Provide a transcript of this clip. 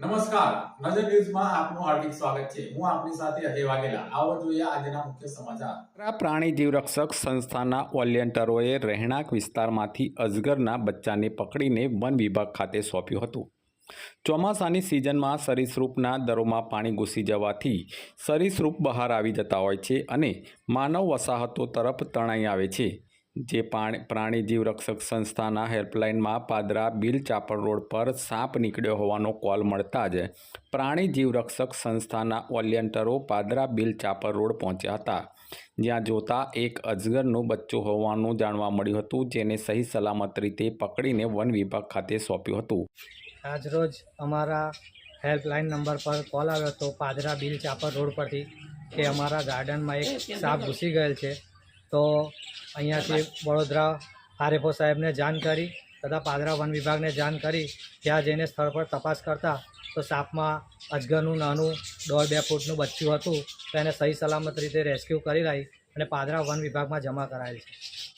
નમસ્કાર. નજર ન્યૂઝમાં આપનું હાર્દિક સ્વાગત છે. હું આપની સાથે અજય વાઘેલા. આવો જોઈએ આજના મુખ્ય સમાચાર. પ્રાણી જીવરક્ષક સંસ્થાના વોલિયન્ટરોએ રહેણાંક વિસ્તારમાંથી અજગરના બચ્ચાને પકડીને વન વિભાગ ખાતે સોંપ્યું હતું. ચોમાસાની સિઝનમાં સરીસૃપના દરોમાં પાણી ઘૂસી જવાથી સરીસૃપ બહાર આવી જતા હોય છે અને માનવ વસાહતો તરફ તણાઈ આવે છે. જે પાણી પ્રાણી જીવરક્ષક સંસ્થાના હેલ્પલાઇનમાં પાદરા બિલ ચાપર રોડ પર સાપ નીકળ્યો હોવાનો કોલ મળતા જ પ્રાણી જીવરક્ષક સંસ્થાના ઓલિયન્ટરો પાદરા બિલ ચાપર રોડ પહોંચ્યા હતા. જ્યાં જોતા એક અજગરનું બચ્ચું હોવાનું જાણવા મળ્યું હતું, જેને સહી સલામત રીતે પકડીને વન વિભાગ ખાતે સોંપ્યું હતું. આજરોજ અમારા હેલ્પલાઇન નંબર પર કોલ આવ્યો હતો પાદરા બિલ ચાપર રોડ પરથી કે અમારા ગાર્ડનમાં એક સાપ ઘૂસી ગયેલ છે. તો અહીંયાથી વડોદરા આરએફઓ સાહેબને જાણ કરી, તથા પાદરા વન વિભાગને જાણ કરી, ત્યાં જઈને સ્થળ પર તપાસ કરતા તો સાપમાં અજગરનું નાનું દોઢ બે ફૂટનું બચ્ચું હતું, તો એને સહી સલામત રીતે રેસ્ક્યુ કરી રહી અને પાદરા વન વિભાગમાં જમા કરાયેલ છે.